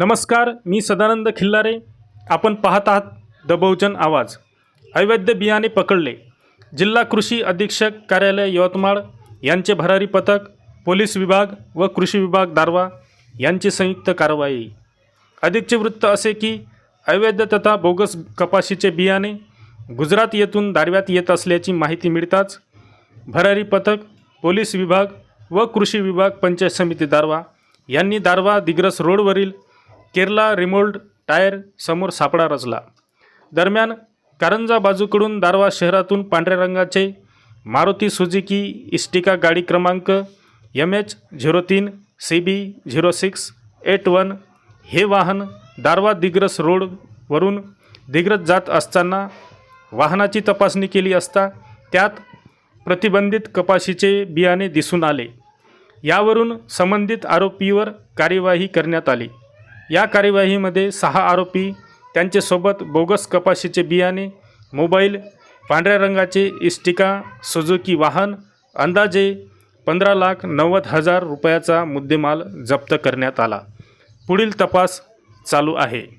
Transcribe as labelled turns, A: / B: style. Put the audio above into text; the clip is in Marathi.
A: नमस्कार मी सदानंद खिल्लारे. आपण पाहत आहात द बहुजन आवाज. अवैध बियाणे पकडले. जिल्हा कृषी अधीक्षक कार्यालय यवतमाळ यांचे भरारी पथक पोलीस विभाग व कृषी विभाग दारवा यांची संयुक्त कारवाई. अधिकचे वृत्त असे की अवैध तथा बोगस कपाशीचे बियाणे गुजरात येथून दारव्यात येत असल्याची माहिती मिळताच भरारी पथक पोलीस विभाग व कृषी विभाग पंचायत समिती दारवा यांनी दारवा दिग्रस रोडवरील केरला रिमोल्ड टायर समोर सापळा रचला. दरम्यान कारंजा बाजूकडून दारवा शहरातून पांढऱ्या रंगाचे मारुती सुझुकी इस्टिका गाडी क्रमांक एम एच झिरो तीन C B zero six eight one हे वाहन दारवा दिग्रस रोडवरून दिग्रस जात असताना वाहनाची तपासणी केली असता त्यात प्रतिबंधित कपाशीचे बियाणे दिसून आले. यावरून संबंधित आरोपीवर कार्यवाही करण्यात आली. या कार्यवाहीमध्ये सहा आरोपी त्यांच्यासोबत बोगस कपाशीचे बियाणे मोबाईल पांढऱ्या रंगाचे इस्टिका सुजुकी वाहन अंदाजे पंधरा लाख नव्वद हजार रुपयाचा मुद्देमाल जप्त करण्यात आला. पुढील तपास चालू आहे.